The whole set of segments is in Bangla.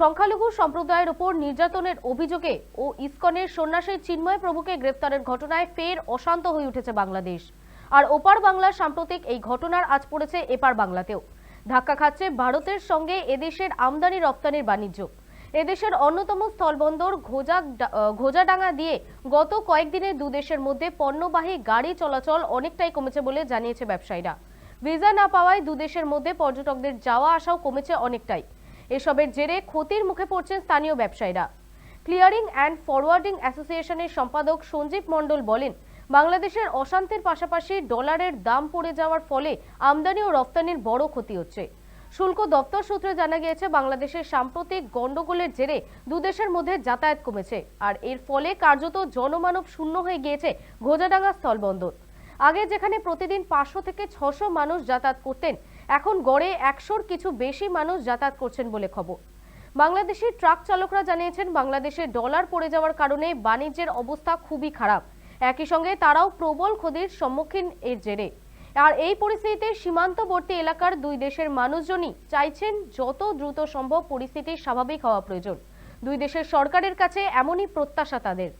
সংখ্যালঘু সম্প্রদায়ের উপর নির্যাতনের অভিযোগে ও ইসকনের সন্ন্যাসী চিন্ময় প্রভুকে গ্রেপ্তারের ঘটনায় ফের অশান্ত হয়ে উঠেছে বাংলাদেশ। আর ওপার বাংলার সাম্প্রতিক এই ঘটনার আজ পড়েছে এপার বাংলাতেও। ধাক্কা খাচ্ছে ভারতের সঙ্গে এদেশের আমদানি রপ্তানির বাণিজ্য। এদেশের অন্যতম স্থলবন্দর ঘোজা ঘোজাডাঙ্গা দিয়ে গত কয়েকদিনে দুদেশের মধ্যে পণ্যবাহী গাড়ি চলাচল অনেকটাই কমেছে বলে জানিয়েছে ব্যবসায়ীরা। ভিসা না পাওয়ায় দুদেশের মধ্যে পর্যটকদের যাওয়া আসাও কমেছে অনেকটাই। এসবের জেরে ক্ষতির মুখে পড়ছেন স্থানীয় ব্যবসায়ীরা। ক্লিয়ারিং অ্যান্ড ফরওয়ার্ডিং অ্যাসোসিয়েশনের সম্পাদক সঞ্জীব মণ্ডল বলেন, বাংলাদেশের অশান্তির পাশাপাশি ডলারের দাম পড়ে যাওয়ার ফলে আমদানি ও রপ্তানির বড় ক্ষতি হচ্ছে। শুল্ক দপ্তর সূত্রে জানা গিয়েছে, বাংলাদেশের সাম্প্রতিক গন্ডগোলের জেরে দুদেশের মধ্যে যাতায়াত কমেছে, আর এর ফলে কার্যত জনমানব শূন্য হয়ে গিয়েছে ঘোজাডাঙ্গা স্থলবন্দর। আগে যেখানে প্রতিদিন পাঁচশো থেকে ছশো মানুষ যাতায়াত করতেন এখন গড়ে একশোর কিছু বেশি মানুষ যাতায়াত করছেন বলে খবর। বাংলাদেশি ট্রাক চালকরা জানিয়েছেন, বাংলাদেশে ডলার পড়ে যাওয়ার কারণে বাণিজ্যের অবস্থা খুবই খারাপ। একই সঙ্গে তারাও প্রবল ক্ষতির সম্মুখীন এর জেরে। আর এই পরিস্থিতিতে সীমান্তবর্তী এলাকার দুই দেশের মানুষজনই চাইছেন যত দ্রুত সম্ভব পরিস্থিতি স্বাভাবিক হওয়া প্রয়োজন। দুই দেশের সরকারের কাছে এমনই প্রত্যাশা তাদের।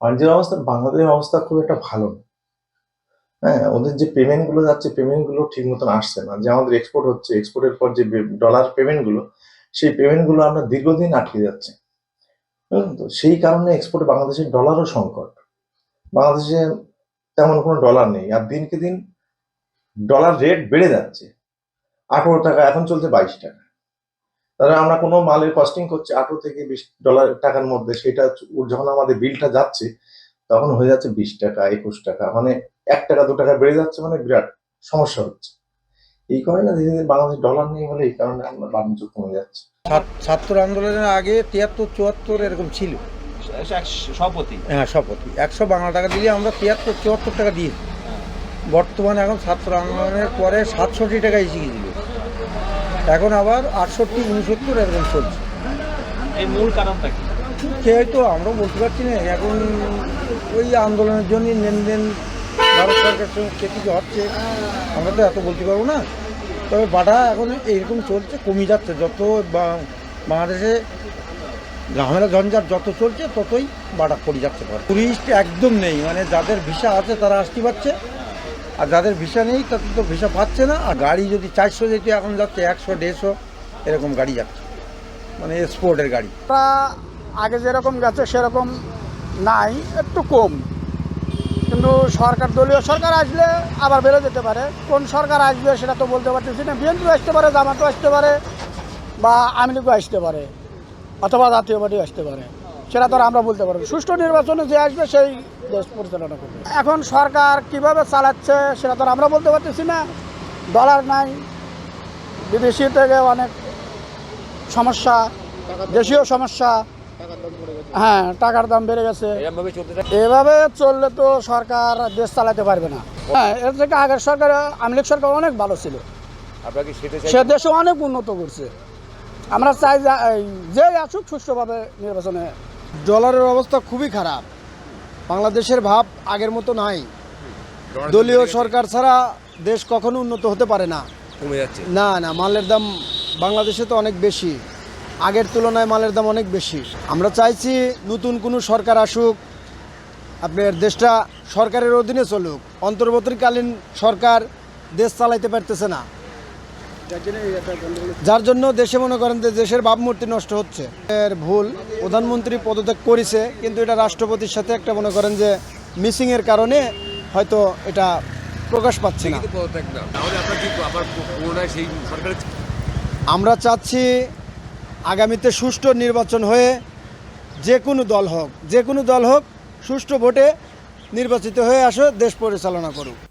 বাণিজ্যের অবস্থা, বাংলাদেশের অবস্থা খুব একটা ভালো হ্যাঁ ওদের যে পেমেন্টগুলো যাচ্ছে পেমেন্টগুলো ঠিক মতন আসছে না। যে আমাদের এক্সপোর্ট হচ্ছে এক্সপোর্টের পর যে ডলার পেমেন্টগুলো, সেই পেমেন্টগুলো আমরা দীর্ঘদিন আটকে যাচ্ছে। তো? সেই কারণে এক্সপোর্টে বাংলাদেশের ডলারও সংকট। বাংলাদেশে তেমন কোনো ডলার নেই। আর দিনকে দিন ডলার রেট বেড়ে যাচ্ছে। আঠারো টাকা এখন চলছে বাইশ টাকা। তাহলে আমরা কোনো মালের কস্টিং করছি আঠারো থেকে বিশ ডলার টাকার মধ্যে সেটা যখন আমাদের বিলটা যাচ্ছে তখন হয়ে যাচ্ছে বিশ টাকা একুশ টাকা মানে এক টাকা দু টাকা বেড়ে যাচ্ছে মানে বিরাট সমস্যা হচ্ছে। এই কারণে না ধীরে ধীরে বাংলাদেশ ডলার নেই বলে এই কারণে আমরা বাণিজ্য কমে যাচ্ছে। ছাত- ছাত্র আন্দোলনের আগে তিয়াত্তর চুয়াত্তর এরকম ছিল। সভাপতি হ্যাঁ শপথ একশো বাংলা টাকা দিলে আমরা তিয়াত্তর চুয়াত্তর টাকা দিই। বর্তমানে এখন ছাত্র আন্দোলনের পরে সাতষট্টি টাকা এসে গিয়েছিল এখন আবার আটষট্টি উনসত্তর এরকম চলছে। এই মূল কারণটা কি? সে হয়তো আমরাও বলতে পারছি না। এখন ওই আন্দোলনের জন্য লেনদেন ভারত সরকারের সঙ্গে কে কিছু হচ্ছে। আমরা তো এত বলতে পারব না। তবে বাটা এখন এইরকম চলছে কমে যাচ্ছে। যত বাংলাদেশে ঝামেলা ঝঞ্ঝাট যত চলছে ততই বাটা পড়ে যাচ্ছে। টুরিস্ট একদম নেই। মানে যাদের ভিসা আছে তারা আসতে পারছে। আর যাদের ভিসা নেই তাদের তো ভিসা পাচ্ছে না, আর গাড়ি যদি চারশো যেতে, এখন যাচ্ছে একশো, দেড়শো, এরকম গাড়ি যাচ্ছে। মানে স্পোর্টের গাড়ি। তা আগে যেরকম গেছে, সেরকম নাই, একটু কম। কিন্তু সরকার, দলীয় সরকার আসলে আবার বেড়ে যেতে পারে। কোন সরকার আসবে সেটা তো বলতে পারতেছি না। বিএনপিও আসতে পারে, জামাতও আসতে পারে, বা আমিলিগও আসতে পারে, অথবা জাতীয় পার্টিও আসতে পারে। সেটা তো আমরা বলতে পারব সুষ্ঠু নির্বাচনে যে আসবে সেই দেশ পরিচালনা করবে। এখন সরকার কীভাবে চালাচ্ছে সেটা তো আমরা বলতে পারতেছি না। ডলার নাই বিদেশি থেকে অনেক সমস্যা দেশীয় সমস্যা হ্যাঁ টাকার দাম বেড়ে গেছে। এভাবে চললে তো সরকার দেশ চালাতে পারবে না। হ্যাঁ এর থেকে আগের সরকার আমলিক সরকার অনেক ভালো ছিল। সে দেশে অনেক উন্নত করছে। আমরা চাই যে আসুক সুষ্ঠুভাবে নির্বাচনে ডলারের অবস্থা খুবই খারাপ। বাংলাদেশের ভাব আগের মতো নাই। দলীয় সরকার ছাড়া দেশ কখনো উন্নত হতে পারে না। কমে যাচ্ছে। না না মালের দাম বাংলাদেশে তো অনেক বেশি। আগের তুলনায় মালের দাম অনেক বেশি। আমরা চাইছি নতুন কোনো সরকার আসুক আপনার দেশটা সরকারের অধীনে চলুক। অন্তর্বর্তীকালীন সরকার দেশ চালাইতে পারতেছে না। যার জন্য দেশে মনে করেন যে দেশের ভাবমূর্তি নষ্ট হচ্ছে। এর ভুল প্রধানমন্ত্রী পদত্যাগ করেছে কিন্তু এটা রাষ্ট্রপতির সাথে একটা মনে করেন যে মিসিংয়ের কারণে হয়তো এটা প্রকাশ পাচ্ছে না। আমরা চাচ্ছি আগামীতে সুষ্ঠু নির্বাচন হয়ে যে কোনো দল হোক যে কোনো দল হোক সুষ্ঠু ভোটে নির্বাচিত হয়ে আসো দেশ পরিচালনা করুক।